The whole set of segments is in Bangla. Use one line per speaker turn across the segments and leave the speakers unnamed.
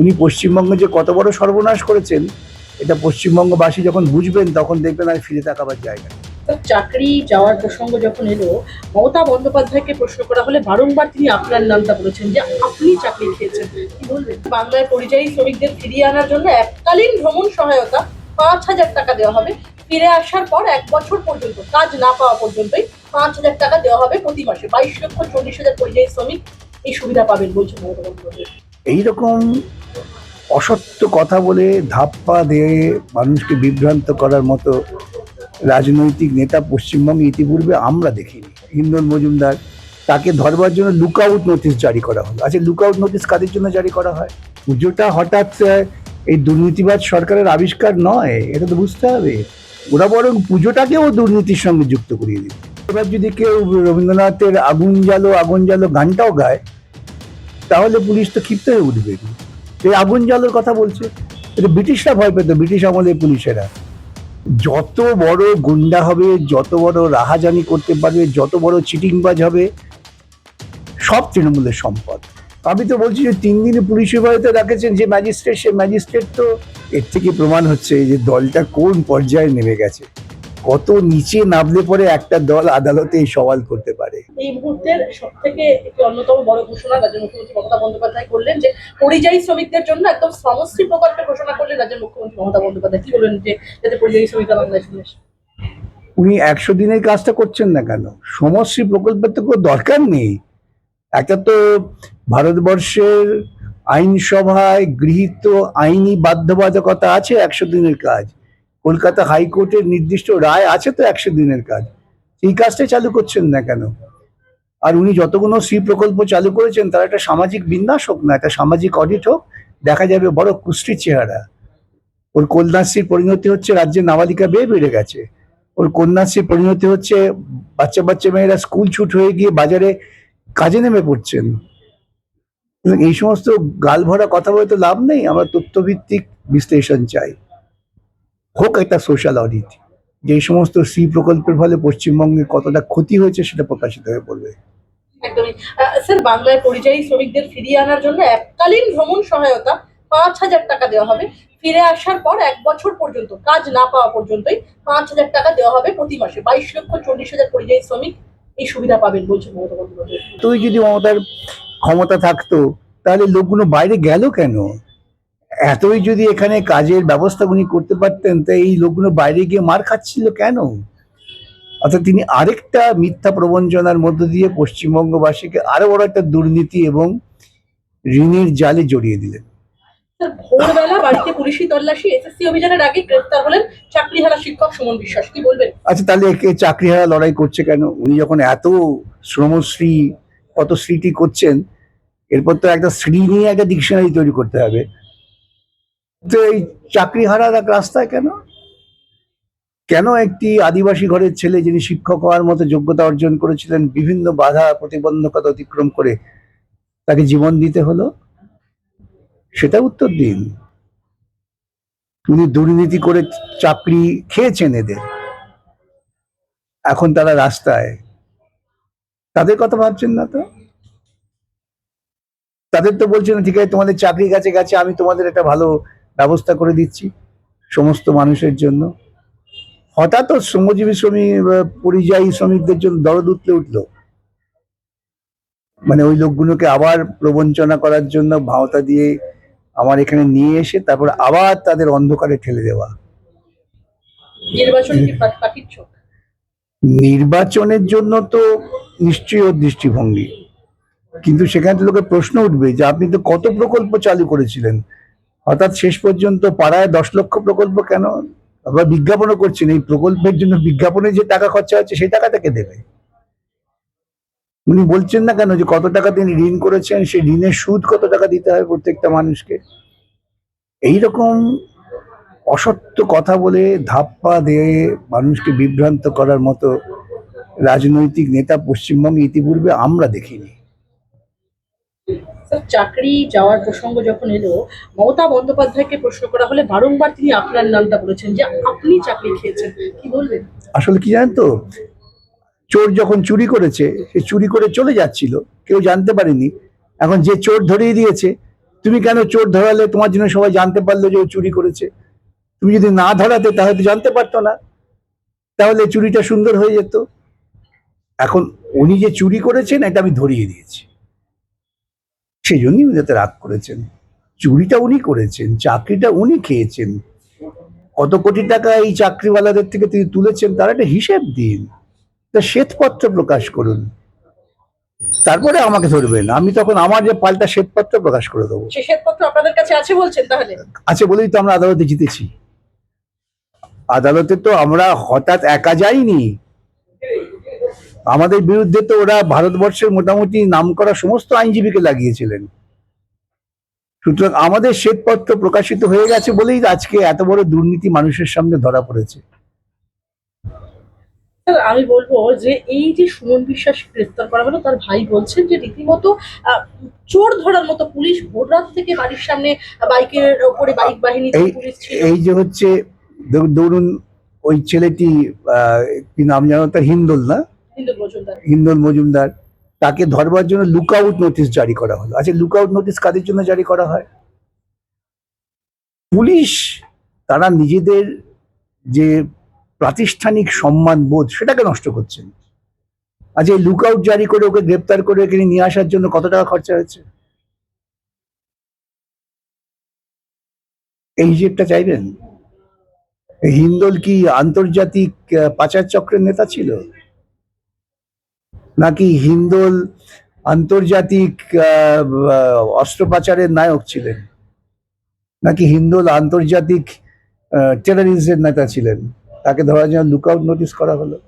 উনি পশ্চিমবঙ্গে যে কত বড় সর্বনাশ করেছেন, এটা পশ্চিমবঙ্গবাসী যখন বুঝবেন, তখন দেখবেন আর ফিরে তাকাবার জায়গা
চাকরি যাওয়ার প্রসঙ্গ যখন এলো, মমতা বন্দ্যোপাধ্যায়কে প্রশ্ন করা হলে বারংবার তিনি আপনার নামটা বলেছেন যে, আপনি চাকরি খেয়েছেন কি বলবেন? বাংলায় পরিযায়ী শ্রমিকদের ফিরিয়ে আনার জন্য এককালীন ভ্রমণ সহায়তা পাঁচ হাজার টাকা দেওয়া হবে। ফিরে আসার পর এক বছর পর্যন্ত কাজ না পাওয়া পর্যন্তই পাঁচ হাজার টাকা দেওয়া হবে প্রতি মাসে। বাইশ লক্ষ চল্লিশ হাজার পরিযায়ী শ্রমিক এই সুবিধা পাবেন বলছেন মমতা বন্দ্যোপাধ্যায়।
এইরকম অসত্য কথা বলে ধাপ্পা দিয়ে মানুষকে বিভ্রান্ত করার মতো রাজনৈতিক নেতা পশ্চিমবঙ্গে ইতিপূর্বে আমরা দেখিনি। হিন্দল মজুমদার, তাকে ধরবার জন্য লুক আউট নোটিশ জারি করা হলো। আচ্ছা লুক আউট নোটিশ কাদের জন্য জারি করা হয়? পুজোটা হঠাৎ এই দুর্নীতিবাদ সরকারের আবিষ্কার নয়, এটা তো বুঝতে হবে। ওরা বরং পুজোটাকেও দুর্নীতির সঙ্গে যুক্ত করিয়ে দিল। এবার যদি কেউ রবীন্দ্রনাথের আগুন জ্বালো আগুন জ্বালো গানটাও গায় তাহলে পুলিশ তো ক্ষিপ্ত হয়ে উঠবে। এই আগুন জ্বালোর কথা বলছে। এটা ব্রিটিশরা ভয় পেত, ব্রিটিশ আমলের পুলিশেরা। যত বড় গুন্ডা হবে, যত বড় রাহাজানি করতে পারবে, যত বড় চিটিংবাজ হবে, সব তৃণমূলের সম্পদ। আমি তো বলছি যে তিন দিনে পুলিশ হেফাজতে রাখেছেন যে ম্যাজিস্ট্রেট, সে ম্যাজিস্ট্রেট তো এর থেকে প্রমাণ হচ্ছে যে দলটা কোন পর্যায়ে নেমে গেছে। কত নিচে নামলে পরে একটা দল আদালতে এই সওয়াল করতে পারে।
এই মুহূর্তের সব থেকে একটি অন্যতম বড় ঘোষণা রাজ্যের মুখ্যমন্ত্রী মমতা বন্দ্যোপাধ্যায় করলেন যে পরিযায়ী শ্রমিকদের জন্য একদম শ্রমশ্রী প্রকল্পের ঘোষণা করলেন রাজ্যের মুখ্যমন্ত্রী মমতা বন্দ্যোপাধ্যায়। কি বললেন যে যাতে পরিযায়ী শ্রমিকরা বাংলাদেশ?
উনি একশো দিনের কাজটা করছেন না কেন? সমশ্রী প্রকল্পের তো কোনো দরকার নেই। একটা তো ভারতবর্ষের আইনসভায় গৃহীত আইনি বাধ্যবাধকতা আছে একশো দিনের কাজ। কলকাতা হাইকোর্টের নির্দিষ্ট রায় আছে তো একশো দিনের কাজ। এই কাজটা চালু করছেন না কেন? আর উনি যতগুলো শ্রী প্রকল্প চালু করেছেন, তার একটা সামাজিক বিন্যাস হোক না, একটা সামাজিক অডিট হোক, দেখা যাবে বড় কুষ্টির চেহারা। ওর কন্যাশ্রীর পরিণতি হচ্ছে রাজ্যের নাবালিকা বেয়ে বেড়ে গেছে। ওর কন্যাশ্রী পরিণতি হচ্ছে বাচ্চা বাচ্চা মেয়েরা স্কুল ছুট হয়ে গিয়ে বাজারে কাজে নেমে পড়ছেন। এই সমস্ত গাল ভরা কথা বলে তো লাভ নেই, আমরা তথ্যভিত্তিক বিশ্লেষণ চাই। হোক একটা সোশ্যাল অডিট যে সমস্ত সি প্রকল্পের ফলে পশ্চিমবঙ্গে কতটা ক্ষতি হয়েছে সেটা প্রকাশিত হয়ে পড়বে।
একদমই। স্যার বাংলায় পরিযায়ী শ্রমিকদের ফিরিয়ে আনার জন্য এককালীন ভ্রমণ সহায়তা পাঁচ হাজার টাকা দেওয়া হবে। ফিরে আসার পর এক বছর পর্যন্ত কাজ না পাওয়া পর্যন্তই পাঁচ হাজার টাকা দেওয়া হবে প্রতি মাসে। বাইশ লক্ষ চল্লিশ হাজার পরিযায়ী শ্রমিক এই সুবিধা পাবেন বলছেন মমতা বন্দ্যোপাধ্যায়।
তুই যদি মমতার ক্ষমতা থাকতো তাহলে লোকগুলো বাইরে গেল কেন? এতই যদি এখানে কাজের ব্যবস্থা উনি করতে পারতেন তা এই লোকগুলো বাইরে গিয়ে মার খাচ্ছিল কেন? অর্থাৎ তিনি আরেকটা মিথ্যা প্রবঞ্চনার মধ্য দিয়ে পশ্চিমবঙ্গবাসীকে আরও বড় একটা দুর্নীতি এবং ঋণের জালে জড়িয়ে দিলেন।
ভোরবেলা বাড়িতে পুলিশি তল্লাশি এসএসসি অভিযানের আগে গ্রেফতার হলেন চাকরিহারা শিক্ষক সুমন বিশ্বাস। কি বলবেন?
আচ্ছা তাহলে একে চাকরি হারা লড়াই করছে কেন? উনি যখন এত শ্রমশ্রী কত স্মৃতি করছেন এরপর তো একটা শ্রী নিয়ে একটা ডিকশনারি তৈরি করতে হবে। তো এই চাকরি হারার এক রাস্তায় কেন? কেন একটি আদিবাসী ঘরের ছেলে যিনি শিক্ষক হওয়ার মতো যোগ্যতা অর্জন করেছিলেন, বিভিন্ন বাধা প্রতিবন্ধকতা অতিক্রম করে তাকে জীবন দিতে হলো? সেটা উত্তর দিন। উনি দুর্নীতি করে চাকরি খেয়েছেন এদের। এখন তারা রাস্তায়। তাদের কথা ভাবছেন না তো? তাদের তো বলছেন, ঠিক আছে, তোমাদের চাকরি কাছে গেছে, আমি তোমাদের একটা ভালো ব্যবস্থা করে দিচ্ছি সমস্ত মানুষের জন্য। হঠাৎ শ্রমজীবী শ্রমিক পরিযায়ী শ্রমিকদের জন্য দরদ উঠলে উঠল। মানে ওই লোকগুলোকে আবার প্রবঞ্চনা করার জন্য ভাওতা দিয়ে আমার এখানে নিয়ে এসে তারপর আবার তাদের অন্ধকারে ঠেলে দেওয়া। নির্বাচনের জন্য তো নিশ্চয়ই ওর দৃষ্টিভঙ্গি। কিন্তু সেখানে লোকের প্রশ্ন উঠবে যে আপনি তো কত প্রকল্প চালু করেছিলেন? হঠাৎ শেষ পর্যন্ত পাড়ায় দশ লক্ষ প্রকল্প কেন? আবার বিজ্ঞাপনও করছেন, এই প্রকল্পের জন্য বিজ্ঞাপনে যে টাকা খরচা হচ্ছে, সেই টাকা থেকে দেবে? উনি বলছেন না কেন যে কত টাকা তিনি ঋণ করেছেন, সেই ঋণের সুদ কত টাকা দিতে হয় প্রত্যেকটা মানুষকে? এইরকম অসত্য কথা বলে ধাপ্পা দিয়ে মানুষকে বিভ্রান্ত করার মতো রাজনৈতিক নেতা পশ্চিমবঙ্গে ইতিপূর্বে আমরা দেখিনি।
চাকরি যাওয়ার প্রসঙ্গ যখন এলো, মমতা বন্দ্যোপাধ্যায়কে প্রশ্ন করা হলে বারংবার তিনি আপনার নামটা বলেছেন যে আপনি চাকরি খেয়েছেন। কি বলবেন?
আসলে কি জানেন তো, চোর যখন চুরি করেছে, সে চুরি করে চলে যাচ্ছিল, কেউ জানতে পারেনি। এখন যে চোর ধরিয়ে দিয়েছে, তুমি কেন চোর ধরালে? তোমার জন্য সবাই জানতে পারল যে ও চুরি করেছে। তুমি যদি না ধরাতে, তাহলে তো জানতে পারতো না। তাহলে চুরিটা সুন্দর হয়ে যেত। এখন উনি যে চুরি করেছেন, এটা আমি ধরিয়ে দিয়েছি। সেই জন্যই উনি রাগ করেছেন। চুরিটা উনি করেছেন চাকরিটা উনি খেয়েছেন। কত কোটি টাকা এই চাকরিওয়ালাদের থেকে তিনি তুলেছেন তার একটা হিসেব দিন। তা শ্বেতপত্র প্রকাশ করুন। তারপরে আমাকে ধরবেন। আমি তখন আমার যে পাল্টা শ্বেতপত্র প্রকাশ করে দেবো।
শ্বেতপত্র আপনাদের কাছে আছে বলছেন তাহলে?
আছে বলেই তো আমরা আদালতে জিতেছি। আদালতে তো আমরা হঠাৎ একা যাইনি। আমাদের বিরুদ্ধে তো ওরা ভারতবর্ষের মোটামুটি নামকরা সমস্ত আইনজীবীকে লাগিয়েছিলেন। সুতরাং আমাদের শ্বেতপত্র প্রকাশিত হয়ে গেছে বলেই আজকে এত বড় দুর্নীতি মানুষের সামনে ধরা পড়েছে।
আমি বলব যে এই যে সুমন বিশ্বাস গ্রেফতার করা হলো তার ভাই বলছেন যে রীতিমতো চোর ধরার মতো পুলিশ ভোররাত থেকে বাড়ির সামনে বাইকের উপরে বাইক বাহিনী
এই
পুলিশ
এই যে হচ্ছে ধরুন ওই ছেলেটি আহ, কি নাম জানো তার হিন্দোল না? হিন্দোল মজুমদার। তাকে ধরবার জন্য লুক আউট নোটিশ জারি করা হলো। আচ্ছা লুক আউট নোটিশ কাদের জন্য জারি করা হয়? পুলিশ, তারা নিজেদের যে প্রাতিষ্ঠানিক সম্মান বোধ, সেটাকে নষ্ট করছেন আচ্ছা এই লুক আউট জারি করে ওকে গ্রেপ্তার করে এখানে নিয়ে আসার জন্য কত টাকা খরচা হয়েছে? এই হিসেবটা চাইবেন? হিন্দল কি আন্তর্জাতিক পাচার চক্রের নেতা ছিল? নাকি হিন্দোল আন্তর্জাতিক আহ, আহ, অস্ত্র নায়ক ছিলেন? নাকি হিন্দোল আন্তর্জাতিক টেরারিস্টের নেতা ছিলেন? তাকে ধরার জন্য লুক আউট নোটিশ করা হলো।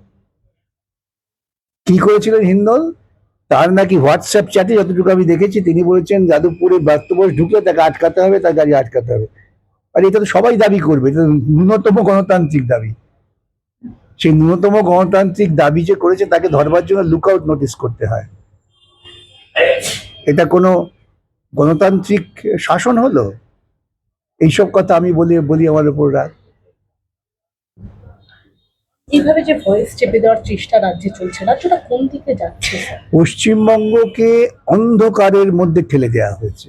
কি করেছিলেন হিন্দোল? তার নাকি হোয়াটসঅ্যাপ চ্যাটে যতটুকু আমি দেখেছি তিনি বলেছেন যাদবপুরে বাস্তবস ঢুকলে তাকে আটকাতে হবে তার গাড়ি আটকাতে হবে। আর এটা তো সবাই দাবি করবে এটা ন্যূনতম গণতান্ত্রিক দাবি। সেই ন্যূনতম গণতান্ত্রিক দাবি যে করেছে তাকে ধরবার জন্য লুক আউট নোটিস করতে হয়। এটা কোনো গণতান্ত্রিক শাসন হলো? এইসব কথা আমি বলি বলি আমার উপর রাগ।
এইভাবে যে ভয়েস চেপে দেওয়ার চেষ্টা রাজ্যে চলছে রাজ্যটা কোন দিকে যাচ্ছে?
পশ্চিমবঙ্গকে অন্ধকারের মধ্যে ঠেলে দেওয়া হয়েছে।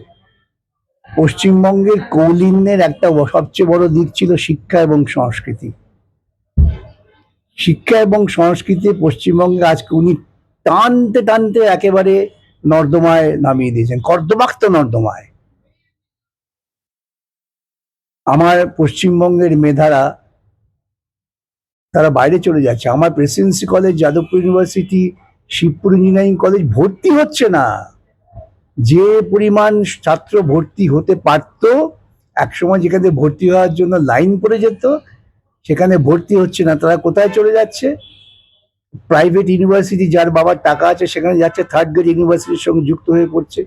পশ্চিমবঙ্গের কৌলিন্যের একটা সবচেয়ে বড় দিক ছিল শিক্ষা এবং সংস্কৃতি। শিক্ষা এবং সংস্কৃতি পশ্চিমবঙ্গে আজকে উনি টানতে টানতে একেবারে নর্দমায় নামিয়ে দিয়েছেন। কর্দমাক্ত নর্দমায়। আমার পশ্চিমবঙ্গের মেধারা তারা বাইরে চলে যাচ্ছে। আমার Presidency College, Jadavpur University, Shibpur engineering college ভর্তি হচ্ছে না। যে পরিমাণ ছাত্র ভর্তি হতে পারতো, একসময় যেখানে ভর্তি হওয়ার জন্য লাইন পড়ে যেত সেখানে ভর্তি হচ্ছে না, তারা কোথায় চলে যাচ্ছে? প্রাইভেট ইউনিভার্সিটি যার বাবার টাকা আছে, সেখানে যাচ্ছে থার্ড গ্রেড ইউনিভার্সিটির সঙ্গে যুক্ত হয়ে পড়ছে,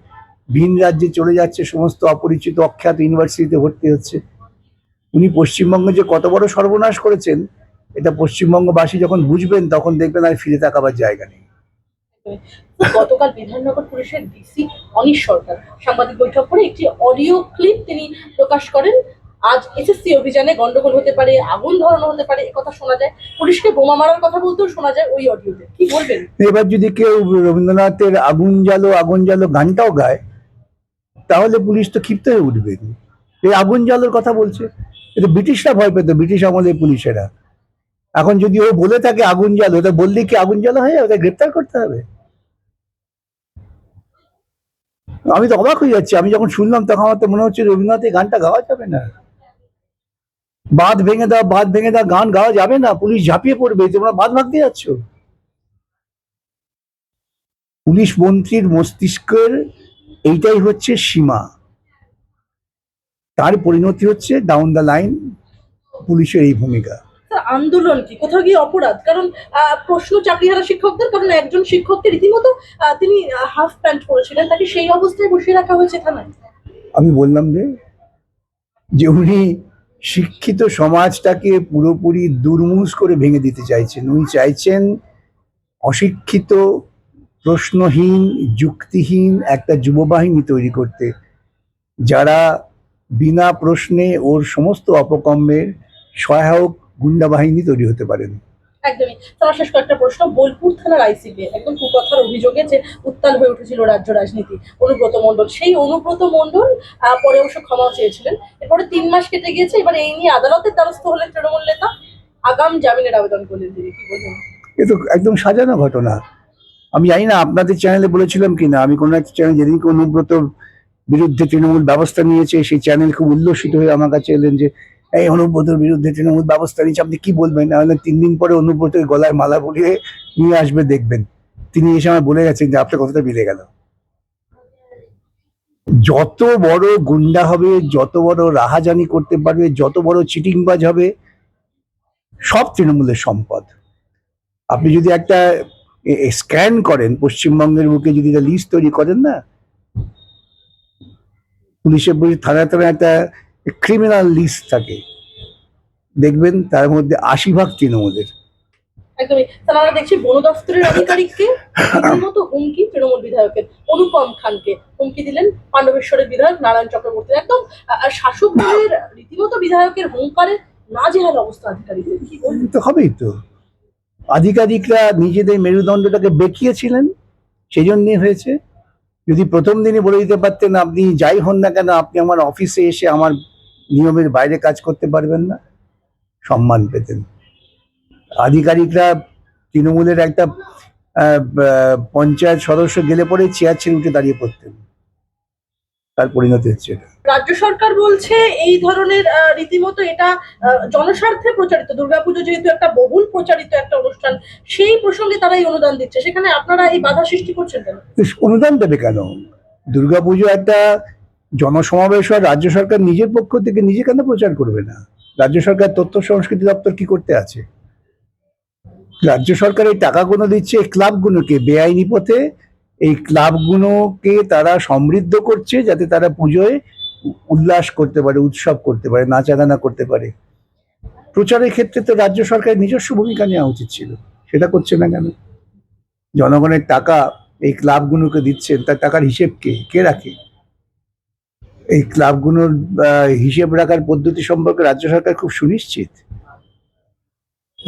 ভিন রাজ্যে চলে যাচ্ছে, সমস্ত অপরিচিত, অখ্যাত ইউনিভার্সিটিতে ভর্তি হচ্ছে। উনি পশ্চিমবঙ্গে যে কত বড় সর্বনাশ করেছেন, এটা পশ্চিমবঙ্গবাসী যখন বুঝবেন, তখন দেখবেন আর ফিরে তাকাবার জায়গা নেই।
গতকাল বিধাননগর পুলিশের ডিসি অনিশ সরকার সাংবাদিক বৈঠক করে একটি অডিও ক্লিপ তিনি প্রকাশ করেন। আজ এসএসসি অভিযানে গন্ডগোল হতে পারে, আগুন ধরানো হতে পারে কথা শোনা যায়। পুলিশকে বোমা মারার কথা বলতেও শোনা যায় ওই অডিওতে। কি বলবেন?
এবার যদি কেউ রবীন্দ্রনাথের আগুন জ্বালো আগুন জ্বালো গানটাও গায়, তাহলে পুলিশ তো ক্ষিপ্ত হয়ে উঠবে। এই আগুন জ্বালোর কথা বলছে। এটা ব্রিটিশরা ভয় পেত, ব্রিটিশ আমলের পুলিশেরা। এখন যদি ও বলে থাকে আগুন জ্বালো ওটা বললেই কি আগুন জ্বালা হয়ে যাবে? গ্রেপ্তার করতে হবে। আমি তো অবাক হয়ে যাচ্ছি। আমি যখন শুনলাম, তখন আমার তো মনে হচ্ছে রবীন্দ্রনাথ এই গানটা গাওয়া যাবে না। বাঁধ ভেঙে দাও বাঁধ ভেঙে দাও গান গাওয়া যাবে না পুলিশ ঝাঁপিয়ে পড়বে তোমরা বাঁধ ভাঙতে যাচ্ছ। পুলিশ মন্ত্রীর মস্তিষ্কের এইটাই হচ্ছে সীমা। তার পরিণতি হচ্ছে ডাউন দ্য লাইন পুলিশের এই ভূমিকা।
আন্দোলন কি? কোথাও গিয়ে অপরাধ? কারণ প্রশ্ন চাকরিহারা শিক্ষকদের কারণ একজন শিক্ষককে রীতিমতো তিনি হাফ প্যান্ট পরেছিলেন তাকে সেই অবস্থায় বসিয়ে রাখা হয়েছে থানায়।
আমি বললাম যে যে উনি শিক্ষিত সমাজটাকে পুরোপুরি দুর্মুষ করে ভেঙে দিতে চাইছেন। উনি চাইছেন অশিক্ষিত, প্রশ্নহীন, যুক্তিহীন একটা যুববাহিনী তৈরি করতে, যারা বিনা প্রশ্নে ওর সমস্ত অপকর্মের সহায়ক গুন্ডা বাহিনী তৈরি হতে পারেন।
একদমই। তোমার শেষ কয়েকটা প্রশ্ন, বোলপুর থানার আইসিপি, একদম কুকথার অভিযোগে যে উত্তাল হয়ে উঠেছিল রাজ্য রাজনীতি, অনুব্রত মণ্ডল। সেই অনুব্রত মণ্ডল পরে অবশ্য ক্ষমাও চেয়েছিলেন। এরপরে তিন মাস কেটে গিয়েছে, এবার এই নিয়ে আদালতের দ্বারস্থ হলেন তৃণমূল নেতা। আগাম জামিনের আবেদন করলেন তিনি, কি বলবেন?
এ তো একদম সাজানো ঘটনা। আমি জানি না আপনাদের চ্যানেলে বলেছিলাম কিনা, আমি কোনো একটা চ্যানেল যেদিনকে অনুব্রত বিরুদ্ধে তৃণমূল ব্যবস্থা নিয়েছে, সেই চ্যানেল খুব উল্লসিত হয়ে আমার কাছে এলেন যে এই অনুব্রতর বিরুদ্ধে তৃণমূল ব্যবস্থা নিয়েছে। আপনি কি বলবেন? নাহলে তিন দিন পরে অনুব্রতের গলায় মালা পরিয়ে নিয়ে আসবে, দেখবেন। তিনি এসে আমার বলে গেছেন যে আপনার কথাটা মিলে গেল। যত বড় গুন্ডা হবে, যত বড় রাহাজানি করতে পারবে, যত বড় চিটিংবাজ হবে, সব তৃণমূলের সম্পদ। আপনি যদি একটা স্ক্যান করেন, পশ্চিমবঙ্গের বুকে যদি লিস্ট তৈরি করেন না, পুলিশের বই থানায় থানায় একটা ক্রিমিনাল লিস্ট থাকে। দেখবেন তার মধ্যে আশি ভাগ তৃণমূলের।
একদমই। তাহলে আমরা দেখছি বন আধিকারিককে হুমকি তৃণমূল বিধায়কের অনুপম খানকে। হুমকি দিলেন পাণ্ডবেশ্বরের বিধায়ক নারায়ণ চক্রবর্তী। একদম শাসক দলের রীতিমতো বিধায়কের হুঙ্কারে নাজেহাল অবস্থা আধিকারিকদের।
তো হবেই তো। আধিকারিকরা নিজেদের মেরুদণ্ডটাকে বেঁকিয়েছিলেন সেই জন্যই হয়েছে। যদি প্রথম দিনে বলে দিতে পারতেন আপনি যাই হন না কেন আপনি আমার অফিসে এসে আমার নিয়মের বাইরে কাজ করতে পারবেন না সম্মান পেতেন। আধিকারিকরা তৃণমূলের একটা পঞ্চায়েত সদস্য গেলে পরে চেয়ার ছেড়ে উঠে দাঁড়িয়ে পড়তেন। তার পরিণতি হচ্ছে এটা।
রাজ্য সরকার বলছে এই ধরনের রীতিমতো এটা জনস্বার্থে প্রচারিত। দুর্গাপুজো যেহেতু একটা বহুল প্রচারিত একটা অনুষ্ঠান সেই প্রসঙ্গে তারা এই অনুদান দিচ্ছে। সেখানে আপনারা এই বাধা সৃষ্টি করছেন কেন?
অনুদান দেবে কেন? দুর্গাপুজো একটা জনসমাবেশ হয়, রাজ্য সরকার নিজের পক্ষ থেকে নিজে কেন প্রচার করবে না? রাজ্য সরকার তথ্য সংস্কৃতি দপ্তর কি করতে আছে? রাজ্য সরকার এই টাকাগুলো দিচ্ছে এই ক্লাবগুলোকে বেআইনি পথে, এই ক্লাবগুলোকে তারা সমৃদ্ধ করছে যাতে তারা পুজোয় উল্লাস করতে পারে, উৎসব করতে পারে, নাচাগানা করতে পারে। প্রচারের ক্ষেত্রে তো রাজ্য সরকারের নিজস্ব ভূমিকা নেওয়া উচিত ছিল, সেটা করছে না কেন? জনগণের টাকা এই ক্লাবগুলোকে দিচ্ছেন, তার টাকার হিসেব কে? কে রাখে? এই ক্লাবগুলোর হিসেব রাখার পদ্ধতি সম্পর্কে রাজ্য সরকার খুব সুনিশ্চিত।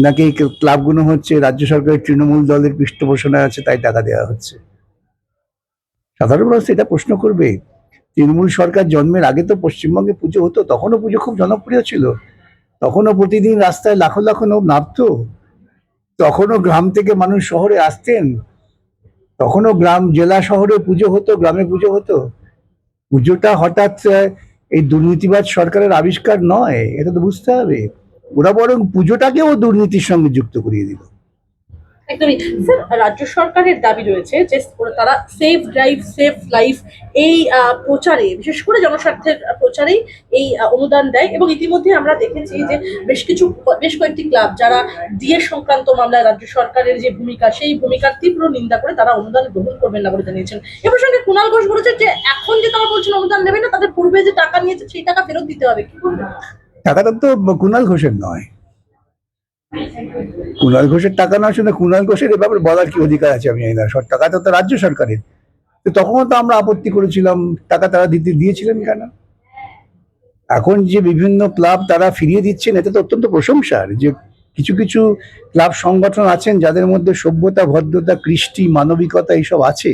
নাকি এই ক্লাবগুলো হচ্ছে রাজ্য সরকারের তৃণমূল দলের পৃষ্ঠপোষণায় আছে, তাই টাকা দেওয়া হচ্ছে? সাধারণ মানুষ এটা প্রশ্ন করবে। তৃণমূল সরকার জন্মের আগে তো পশ্চিমবঙ্গে পুজো হতো, তখনও পুজো খুব জনপ্রিয় ছিল। তখনও প্রতিদিন রাস্তায় লাখো লাখো লোক নামতো। তখনও গ্রাম থেকে মানুষ শহরে আসতেন। তখনও গ্রাম, জেলা শহরে পুজো হতো, গ্রামে পুজো হতো। পুজোটা হঠাৎ এই দুর্নীতিবাদ সরকারের আবিষ্কার নয়, এটা তো বুঝতে হবে। ওরা বরং পুজোটাকেও দুর্নীতির সঙ্গে যুক্ত করিয়ে দিল।
একদমই। স্যার, রাজ্য সরকারের দাবি রয়েছে যে তারা সেফ ড্রাইভ সেফ লাইফ এই প্রচারে, বিশেষ করে জনস্বার্থের প্রচারেই এই অনুদান দেয় এবং ইতিমধ্যে আমরা দেখেছি যে বেশ কিছু, বেশ কয়েকটি ক্লাব যারা ডিএ সংক্রান্ত মামলায় রাজ্য সরকারের যে ভূমিকা, সেই ভূমিকার তীব্র নিন্দা করে তারা অনুদান গ্রহণ করবেন না বলে জানিয়েছেন। এ প্রসঙ্গে কুণাল ঘোষ বলেছে যে এখন যে তারা বলছেন অনুদান নেবে না, তাদের পূর্বে যে টাকা নিয়েছে, সেই টাকা ফেরত দিতে হবে। কি বলবেন?
টাকাটা তো কুণাল ঘোষের নয়। কুণাল ঘোষের টাকা না শুনে কুণাল ঘোষের এ ব্যাপারে বলার কি অধিকার আছে আমি জানি না। টাকাটা তো রাজ্য সরকারের। তো তখনও তো আমরা আপত্তি করেছিলাম, টাকা তারা দিতে দিয়েছিলেন কেন? এখন যে বিভিন্ন ক্লাব তারা ফিরিয়ে দিচ্ছেন এটা তো অত্যন্ত প্রশংসার যে কিছু কিছু ক্লাব সংগঠন আছেন যাদের মধ্যে সভ্যতা, ভদ্রতা, কৃষ্টি, মানবিকতা এইসব আছে।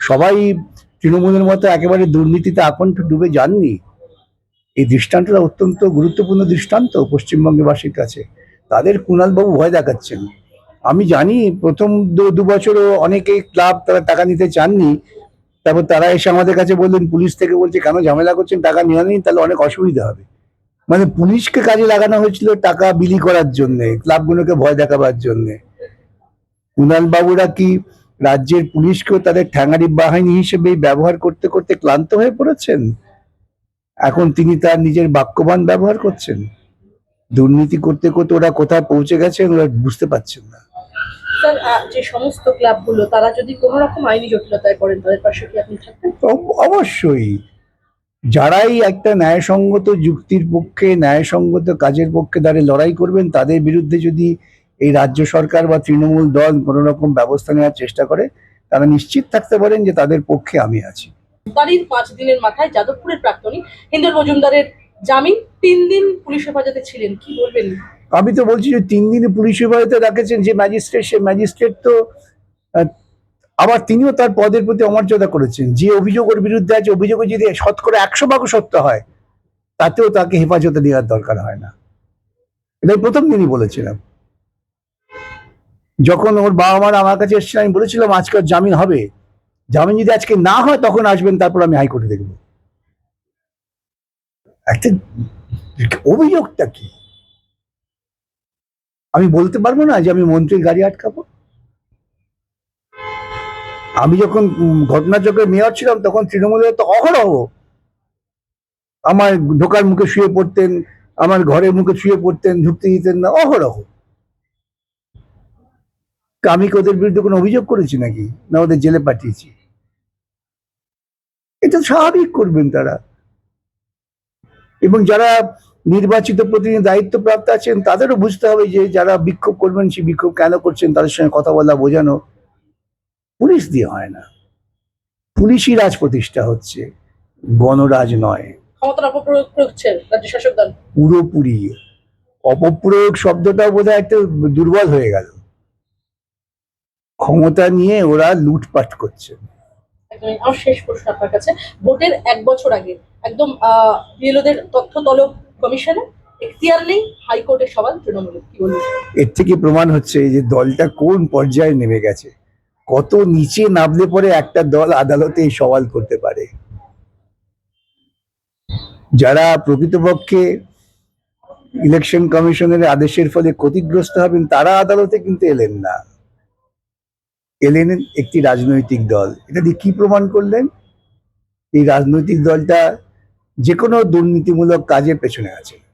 সবাই তৃণমূলের মতো একেবারে দুর্নীতিতে আকণ্ঠ ডুবে যাননি। এই দৃষ্টান্তটা অত্যন্ত গুরুত্বপূর্ণ দৃষ্টান্ত পশ্চিমবঙ্গবাসীর কাছে। তাদের কুণালবাবু ভয় দেখাচ্ছেন। আমি জানি প্রথম দু বছরও অনেকেই ক্লাব তারা টাকা নিতে চাননি। তারপর তারা এসে আমাদের কাছে বললেন, পুলিশ থেকে বলছে, কেন ঝামেলা করছেন? টাকা নেওয়া নেই, তাহলে অনেক অসুবিধা হবে। মানে পুলিশকে কাজে লাগানো হয়েছিল টাকা বিলি করার জন্য, ক্লাবগুলোকে ভয় দেখাবার জন্য। কুণাল বাবুরা কি রাজ্যের পুলিশকেও তাদের ঠ্যাঙারি বাহিনী হিসেবে ব্যবহার করতে করতে ক্লান্ত হয়ে পড়েছেন? এখন তিনি তার নিজের বাক্যবান ব্যবহার করছেন। দুর্নীতি করতে করতে ওরা কোথায় পৌঁছে গেছে ওরা বুঝতে পারছেন না।
স্যার আহ, যে সমস্ত ক্লাবগুলো তারা যদি কোনো রকম আইনি জটিলতায় পড়েন তাদের পাশে কি আপনি থাকবেন?
অবশ্যই। যারাই একটা ন্যায়সঙ্গত যুক্তির পক্ষে ন্যায়সঙ্গত কাজের পক্ষে দাঁড়িয়ে লড়াই করবেন তাদের বিরুদ্ধে যদি এই রাজ্য সরকার বা তৃণমূল দল কোনো রকম ব্যবস্থা নেওয়ার চেষ্টা করে তারা নিশ্চিত থাকতে পারেন যে তাদের পক্ষে আমি আছি।
পাঁচ দিনের মাথায় যাদবপুরের প্রাক্তনী হিন্দুল মজুমদারের জামিন, তিন দিন পুলিশ হেফাজতে ছিলেন, কি বলবেন?
আমি তো বলছি যে তিন দিনে পুলিশ হেফাজতে রাখেছেন যে ম্যাজিস্ট্রেট, সে ম্যাজিস্ট্রেট তো আবার তিনিও তার পদের প্রতি অমর্যাদা করেছেন। যে অভিযোগ ওর বিরুদ্ধে আছে, অভিযোগে যদি শতকরা একশো ভাগ সত্য হয়, তাতেও তাকে হেফাজতে নেওয়ার দরকার হয় না। এটাই প্রথম দিনই বলেছিলাম। যখন ওর বাবা মারা আমার কাছে এসেছিল আমি বলেছিলাম, আজকে জামিন হবে। জামিন যদি আজকে না হয়, তখন আসবেন, তারপর আমি হাইকোর্টে দেখব। একটা অভিযোগটা কি? আমি বলতে পারব না যে আমি মন্ত্রীর গাড়ি আটকাবো? আমি যখন ঘটনাচক্রে মেয়র ছিলাম, তখন তৃণমূলের তো অহরহ আমার ঢোকার মুখে শুয়ে পড়তেন, আমার ঘরের মুখে শুয়ে পড়তেন, ঢুকতে দিতেন না, অহরহ। আমি কি ওদের বিরুদ্ধে কোনো অভিযোগ করেছি নাকি? না ওদের জেলে পাঠিয়েছি? এটা স্বাভাবিক করবেন তারা। এবং যারা নির্বাচিত প্রতিনিধি দায়িত্বপ্রাপ্ত আছেন তাদেরও বুঝতে হবে যে যারা বিক্ষোভ করবেন সেই বিক্ষোভ কেন করছেন তাদের সঙ্গে কথা বলা বোঝানো পুলিশ দিয়ে হয় না। পুলিশই রাজ প্রতিষ্ঠা হচ্ছে গণরাজ নয়। পুরোপুরি। অপপ্রয়োগ শব্দটা বোধহয় একটু দুর্বল হয়ে গেল। ক্ষমতা নিয়ে ওরা লুটপাট করছে।
একদমই। আমার শেষ প্রশ্ন আপনার কাছে। ভোটের এক বছর আগে একদম বিএলওদের তথ্য তলব কমিশনে, এখতিয়ার নেই হাইকোর্টের সওয়াল তৃণমূলের, কি
এর থেকে প্রমাণ হচ্ছে যে দলটা কোন পর্যায়ে নেমে গেছে। কত নিচে নামলে পরে একটা দল আদালতে সওয়াল করতে পারে। যারা প্রকৃতপক্ষে ইলেকশন কমিশনের আদেশের ফলে ক্ষতিগ্রস্ত হবেন, তারা আদালতে কিন্তু এলেন না। এলেন একটি রাজনৈতিক দল। এটা দিয়ে কি প্রমাণ করলেন? এই রাজনৈতিক দলটা যে কোনো দুর্নীতিমূলক কাজের পেছনে আছে।